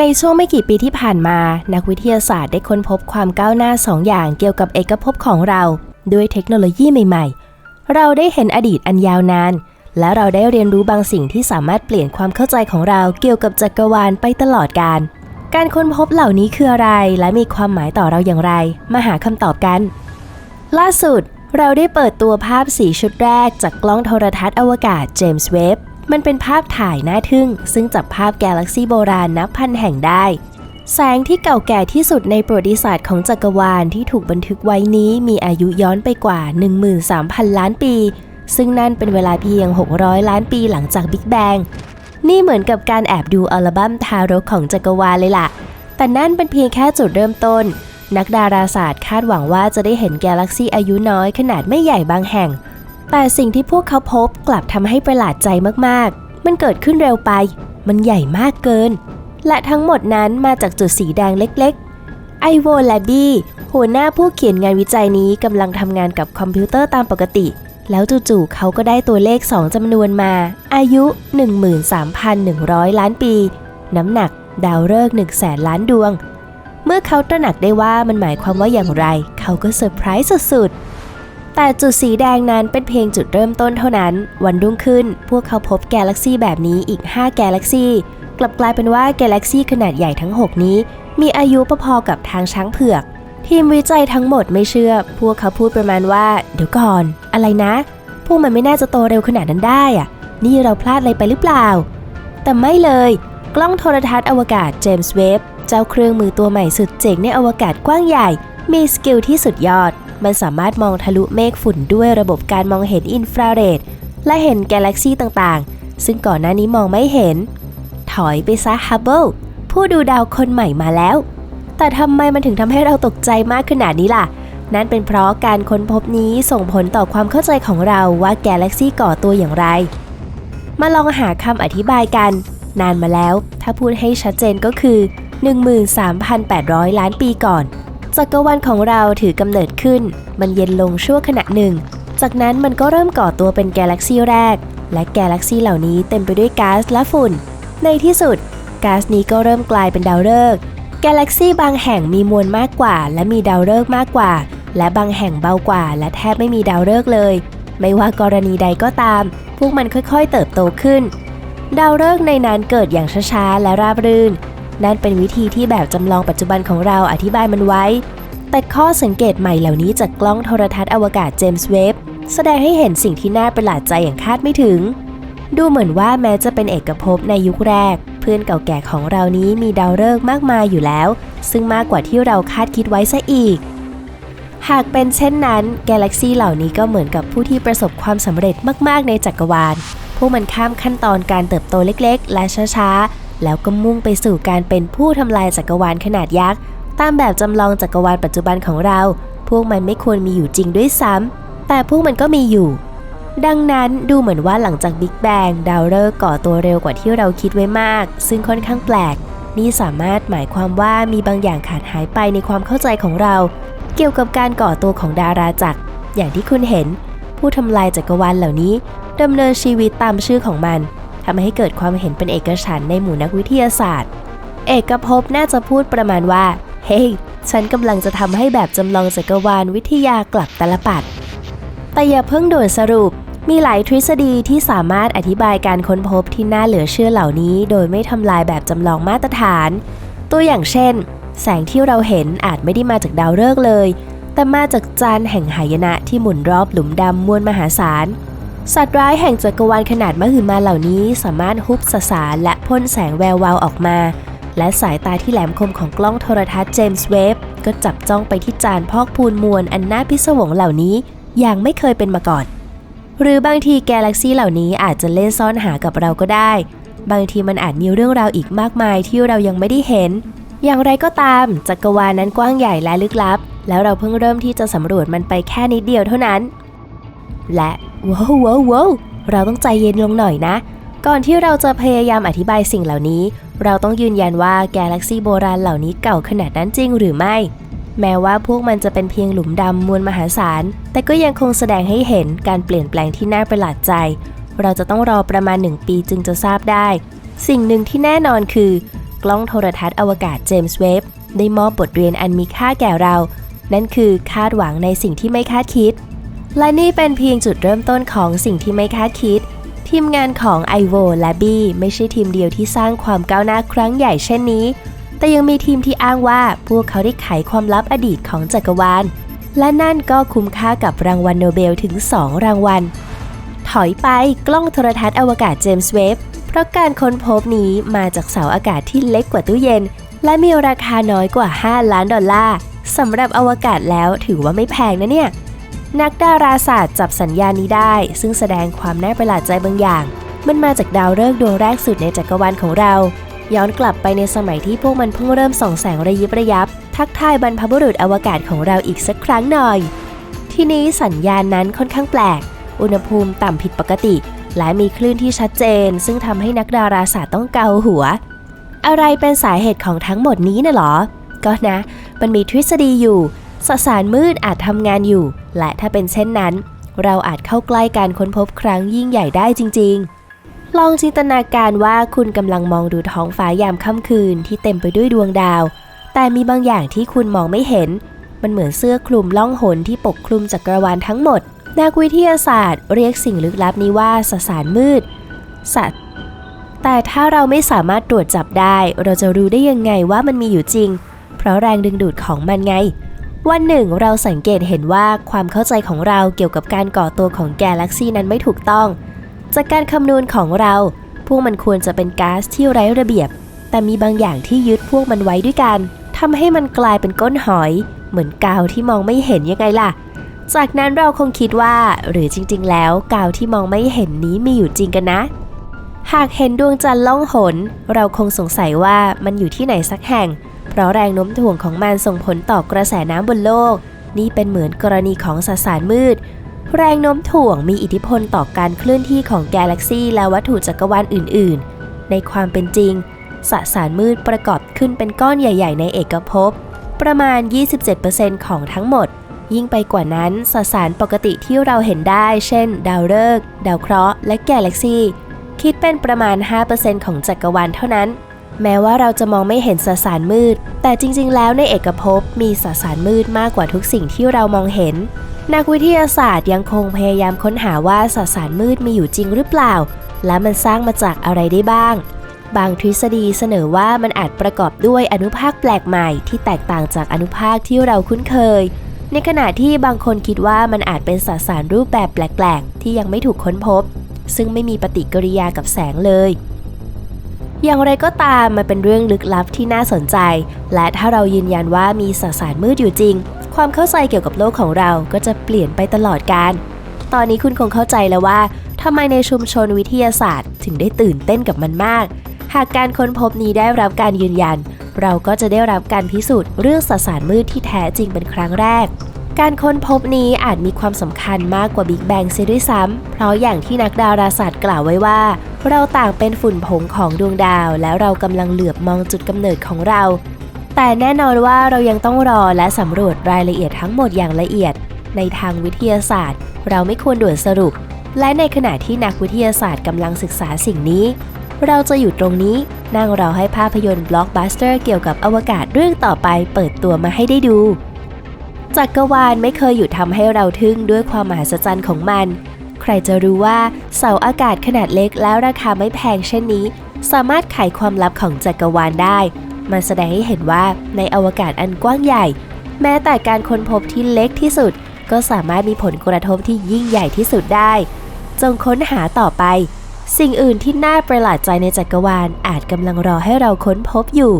ในช่วงไม่กี่ปีที่ผ่านมา นักวิทยาศาสตร์ได้ค้นพบความก้าวหน้าสองอย่างเกี่ยวกับเอกภพของเรา ด้วยเทคโนโลยีใหม่ ๆ เราได้เห็นอดีตอันยาวนาน และเราได้เรียนรู้บางสิ่งที่สามารถเปลี่ยนความเข้าใจของเราเกี่ยวกับจักรวาลไปตลอดกาล การค้นพบเหล่านี้คืออะไร และมีความหมายต่อเราอย่างไร มาหาคำตอบกัน ล่าสุด เราได้เปิดตัวภาพสีชุดแรกจากกล้องโทรทัศน์อวกาศเจมส์เวฟ มันเป็นภาพถ่ายน่าทึ่ง ซึ่งจับภาพกาแล็กซีโบราณนับพันแห่งได้ แสงที่เก่าแก่ที่สุดในประวัติศาสตร์ของจักรวาลที่ถูกบันทึกไว้นี้มีอายุย้อนไปกว่า 13,000 ล้านปี ซึ่งนั่นเป็นเวลาเพียง 600 ล้านปีหลังจากบิ๊กแบงนี่เหมือนกับการแอบดูอัลบั้มทารกของจักรวาลเลยล่ะ แต่นั่นเป็นเพียงแค่จุดเริ่มต้น นักดาราศาสตร์คาดหวังว่าจะได้เห็นกาแล็กซีอายุน้อยขนาดไม่ใหญ่บางแห่ง แต่สิ่งที่พวกเขาพบกลับทำให้ประหลาดใจมากๆ มันเกิดขึ้นเร็วไป มันใหญ่มากเกิน และทั้งหมดนั้นมาจากจุดสีแดงเล็กๆ ไอโวและบี้หัวหน้าผู้เขียนงานวิจัยนี้กำลังทำงานกับคอมพิวเตอร์ตามปกติ แล้วจู่ๆเขาก็ได้ตัวเลข 2จำนวนมา อายุ 13,100 ล้านปี น้ำหนักดาวฤกษ์1แสนล้านดวง เมื่อเขาตระหนักได้ว่ามันหมายความว่าอย่างไร เขาก็เซอร์ไพรส์สุดๆ แต่จุดสีแดงนั้นเป็นเพียงจุดเริ่มต้นเท่านั้น วันรุ่งขึ้น พวกเขาพบกาแล็กซี่แบบนี้อีก 5 กาแล็กซี่ กลับกลายเป็นว่ากาแล็กซี่ขนาดใหญ่ทั้ง 6 นี้ มีอายุพอๆกับทางช้างเผือก ทีมวิจัยทั้งหมดไม่เชื่อ พวกเขาพูดประมาณว่า เดี๋ยวก่อน อะไรนะ พวกมันไม่น่าจะโตเร็วขนาดนั้นได้อะนี่เราพลาดอะไรไปหรือเปล่า แต่ไม่เลย กล้องโทรทัศน์อวกาศเจมส์เวฟเจ้าเครื่องมือตัวใหม่สุดเจ๋งในอวกาศกว้างใหญ่ มีสกิลที่สุดยอด มันสามารถมองทะลุเมฆฝุ่นด้วยระบบการมองเห็นอินฟราเรดและเห็นกาแล็กซีต่างๆ ซึ่งก่อนหน้านี้มองไม่เห็น ถอยไปซะฮับเบิลผู้ดูดาวคนใหม่มาแล้ว แต่ทำไมมันถึงทำให้เราตกใจมากขนาดนี้ล่ะ นั่นเป็นเพราะการค้นพบนี้ส่งผลต่อความเข้าใจของเราว่ากาแล็กซีก่อตัวอย่างไร มาลองหาคำอธิบายกัน นานมาแล้ว ถ้าพูดให้ชัดเจนก็คือ 13,800 ล้านปีก่อน จักรวาลของเราถือกำเนิดขึ้น มันเย็นลงชั่วขณะหนึ่ง จากนั้นมันก็เริ่มก่อตัวเป็นกาแล็กซีแรก และกาแล็กซีเหล่านี้เต็มไปด้วยก๊าซและฝุ่น ในที่สุดก๊าซนี้ก็เริ่มกลายเป็นดาวฤกษ์กาแล็กซีบางแห่งมีมวลมากกว่า และมีดาวฤกษ์มากกว่า และบางแห่งเบากว่า และแทบไม่มีดาวฤกษ์เลย ไม่ว่ากรณีใดก็ตาม พวกมันค่อยๆ เติบโตขึ้น ดาวฤกษ์ในนั้นเกิดอย่างช้าๆและราบรื่น นั่นเป็นวิธีที่แบบจำลองปัจจุบันของเราอธิบายมันไว้ แต่ข้อสังเกตใหม่เหล่านี้จากกล้องโทรทัศน์อวกาศเจมส์เวฟแสดงให้เห็นสิ่งที่น่าประหลาดใจอย่างคาดไม่ถึง ดูเหมือนว่าแม้จะเป็นเอกภพในยุคแรก เพื่อนเก่าแก่ของเรานี้มีดาวฤกษ์มากมายอยู่แล้ว ซึ่งมากกว่าที่เราคาดคิดไว้ซะอีก หากเป็นเช่นนั้น กาแล็กซี่เหล่านี้ก็เหมือนกับผู้ที่ประสบความสำเร็จมาก ๆ ในจักรวาล พวกมันข้ามขั้นตอนการเติบโตเล็ก ๆ และช้า ๆ แล้วก็มุ่งไปสู่การเป็นผู้ทำลายจักรวาลขนาดยักษ์ ตามแบบจำลองจักรวาลปัจจุบันของเรา พวกมันไม่ควรมีอยู่จริงด้วยซ้ำ แต่พวกมันก็มีอยู่ ดังนั้นดูเหมือนว่าหลังจากบิ๊กแบงดาวฤกษ์ก่อตัวเร็วกว่าที่เราคิดไว้มาก ซึ่งค่อนข้างแปลก นี่สามารถหมายความว่ามีบางอย่างขาดหายไปในความเข้าใจของเรา เกี่ยวกับการก่อตัวของดาราจักร อย่างที่คุณเห็น ผู้ทำลายจักรวาลเหล่านี้ดำเนินชีวิตตามชื่อของมัน ทำให้เกิดความเห็นเป็นเอกฉันในหมู่นักวิทยาศาสตร์ เอกภพน่าจะพูดประมาณว่า เฮ้ยฉันกำลังจะทำให้แบบจำลองจักรวาลวิทยากลับตลปัด แต่อย่าเพิ่งด่วนสรุป มีหลายทฤษฎีที่สามารถอธิบายการค้นพบที่น่าเหลือเชื่อเหล่านี้ โดยไม่ทำลายแบบจำลองมาตรฐาน ตัวอย่างเช่น แสงที่เราเห็นอาจไม่ได้มาจากดาวฤกษ์เลย แต่มาจากจานแห่งหายนะที่หมุนรอบหลุมดำมวลมหาศาล สัตว์ร้ายแห่งจักรวาลขนาดมหึมาเหล่านี้สามารถฮุบสสารและพ่นแสงแวววาวออกมา และสายตาที่แหลมคมของกล้องโทรทัศน์เจมส์เวฟก็จับจ้องไปที่จานพอกพูนมวลอันน่าพิศวงเหล่านี้ อย่างไม่เคยเป็นมาก่อน หรือบางทีแกาแล็กซี่เหล่านี้อาจจะเล่นซ่อนหากับเราก็ได้ บางทีมันอาจมีเรื่องราวอีกมากมายที่เรายังไม่ได้เห็น อย่างไรก็ตามจักรวาลนั้นกว้างใหญ่และลึกลับ แล้วเราเพิ่งเริ่มที่จะสำรวจมันไปแค่นิดเดียวเท่านั้น และ ว้าวว้าววาวเราต้องใจเย็นลงหน่อยนะ ก่อนที่เราจะพยายามอธิบายสิ่งเหล่านี้ เราต้องยืนยันว่ากาแล็กซี่โบราณเหล่านี้เก่าขนาดนั้นจริงหรือไม่ แม้ว่าพวกมันจะเป็นเพียงหลุมดำมวลมหาศาล แต่ก็ยังคงแสดงให้เห็นการเปลี่ยนแปลงที่น่าประหลาดใจ เราจะต้องรอประมาณหนึ่งปีจึงจะทราบได้ สิ่งหนึ่งที่แน่นอนคือ กล้องโทรทัศน์อวกาศเจมส์เวฟได้มอบบทเรียนอันมีค่าแก่เรา นั่นคือคาดหวังในสิ่งที่ไม่คาดคิด และนี่เป็นเพียงจุดเริ่มต้นของสิ่งที่ไม่คาดคิด ทีมงานของไอโวและบีไม่ใช่ทีมเดียวที่สร้างความก้าวหน้าครั้งใหญ่เช่นนี้ แต่ยังมีทีมที่อ้างว่าพวกเขาได้ไขความลับอดีตของจักรวาล และนั่นก็คุ้มค่ากับรางวัลโนเบลถึง 2 รางวัล ถอยไปกล้องโทรทัศน์อวกาศเจมส์เวฟเพราะการค้นพบนี้มาจากเสาอากาศที่เล็กกว่าตู้เย็น และมีราคาน้อยกว่า 5 ล้านดอลลาร์สำหรับอวกาศแล้วถือว่าไม่แพงนะเนี่ย นักดาราศาสตร์จับสัญญาณนี้ได้ ซึ่งแสดงความน่าประหลาดใจบางอย่าง มันมาจากดาวฤกษ์ดวงแรกสุดในจักรวาลของเรา ย้อนกลับไปในสมัยที่พวกมันเพิ่งเริ่มส่องแสงระยิบระยับ ทักทายบรรพบุรุษอวกาศของเราอีกสักครั้งหน่อย ทีนี้สัญญาณนั้นค่อนข้างแปลก อุณหภูมิต่ำผิดปกติ และมีคลื่นที่ชัดเจน ซึ่งทำให้นักดาราศาสตร์ต้องเกาหัว อะไรเป็นสาเหตุของทั้งหมดนี้น่ะหรอ ก็นะ มันมีทฤษฎีอยู่ สสารมืดอาจทำงานอยู่ และถ้าเป็นเช่นนั้น เราอาจเข้าใกล้การค้นพบครั้งยิ่งใหญ่ได้จริง ๆ ลองจินตนาการว่าคุณกำลังมองดูท้องฟ้ายามค่ำคืนที่เต็มไปด้วยดวงดาว แต่มีบางอย่างที่คุณมองไม่เห็น มันเหมือนเสื้อคลุมล่องหนที่ปกคลุมจักรวาลทั้งหมด นักวิทยาศาสตร์ เรียกสิ่งลึกลับนี้ว่าสสารมืดสัตว์แต่ถ้าเราไม่สามารถตรวจจับได้ เราจะรู้ได้ยังไงว่ามันมีอยู่จริง เพราะแรงดึงดูดของมันไง วันหนึ่งเราสังเกตเห็นว่าความเข้าใจของเราเกี่ยวกับการก่อตัวของแกาแล็กซีนั้นไม่ถูกต้อง จากการคำนวณของเรา พวกมันควรจะเป็นก๊าซที่ไร้ระเบียบ แต่มีบางอย่างที่ยึดพวกมันไว้ด้วยกันทำให้มันกลายเป็นก้นหอย เหมือนกาวที่มองไม่เห็นยังไงล่ะ จากนั้นเราคงคิดว่าหรือจริง ๆ แล้วกาวที่มองไม่เห็นนี้มีอยู่จริงกันนะ หากเห็นดวงจันทร์ล่องหน เราคงสงสัยว่ามันอยู่ที่ไหนสักแห่ง เพราะแรงโน้มถ่วงของมันส่งผลต่อกระแสน้ำบนโลก นี่เป็นเหมือนกรณีของสสารมืด แรงโน้มถ่วงมีอิทธิพลต่อการเคลื่อนที่ของกาแล็กซีและวัตถุจักรวาลอื่น ๆ ในความเป็นจริง สสารมืดประกอบขึ้นเป็นก้อนใหญ่ ๆ ในเอกภพ ประมาณ 27%ของทั้งหมด ยิ่งไปกว่านั้นสสารปกติที่เราเห็นได้ เช่น ดาวฤกษ์ดาวเคราะห์และกาแล็กซีคิดเป็นประมาณ 5%ของจักรวาลเท่านั้น แม้ว่าเราจะมองไม่เห็นสสารมืด แต่จริงๆ แล้วในเอกภพมีสสารมืดมากกว่าทุกสิ่งที่เรามองเห็น นักวิทยาศาสตร์ยังคงพยายามค้นหาว่าสสารมืดมีอยู่จริงหรือเปล่า และมันสร้างมาจากอะไรได้บ้าง บางทฤษฎีเสนอว่ามันอาจประกอบด้วยอนุภาคแปลกใหม่ที่แตกต่างจากอนุภาคที่เราคุ้นเคย ในขณะที่บางคนคิดว่ามันอาจเป็นสสารรูปแบบแปลกๆ ที่ยังไม่ถูกค้นพบ ซึ่งไม่มีปฏิกิริยากับแสงเลย อย่างไรก็ตามมันเป็นเรื่องลึกลับที่น่าสนใจ และถ้าเรายืนยันว่ามีสสารมืดอยู่จริง ความเข้าใจเกี่ยวกับโลกของเราก็จะเปลี่ยนไปตลอดกาลตอนนี้คุณคงเข้าใจแล้วว่าทำไมในชุมชนวิทยาศาสตร์ ถึงได้ตื่นเต้นกับมันมาก หากการค้นพบนี้ได้รับการยืนยัน เราก็จะได้รับการพิสูจน์เรื่องสสารมืดที่แท้จริงเป็นครั้งแรก การค้นพบนี้อาจมีความสำคัญมากกว่าบิ๊กแบงเสียด้วยซ้ำเพราะอย่างที่นักดาราศาสตร์กล่าวไว้ว่า เราต่างเป็นฝุ่นผงของดวงดาว แล้วเรากำลังเหลือบมองจุดกำเนิดของเรา แต่แน่นอนว่าเรายังต้องรอและสำรวจรายละเอียดทั้งหมดอย่างละเอียด ในทางวิทยาศาสตร์ เราไม่ควรด่วนสรุป และในขณะที่นักวิทยาศาสตร์กำลังศึกษาสิ่งนี้ เราจะอยู่ตรงนี้นั่งรอให้ภาพยนตร์บล็อกบัสเตอร์เกี่ยวกับอวกาศเรื่องต่อไปเปิดตัวมาให้ได้ดูจักรวาลไม่เคยหยุดทำให้เราทึ่งด้วยความมหัศจรรย์ของมัน ใครจะรู้ว่าเสาอากาศขนาดเล็กแล้วราคาไม่แพงเช่นนี้ สามารถไขความลับของจักรวาลได้ มันแสดงให้เห็นว่าในอวกาศอันกว้างใหญ่ แม้แต่การค้นพบที่เล็กที่สุด ก็สามารถมีผลกระทบที่ยิ่งใหญ่ที่สุดได้ จงค้นหาต่อไป สิ่งอื่นที่น่าประหลาดใจในจักรวาลอาจกำลังรอให้เราค้นพบอยู่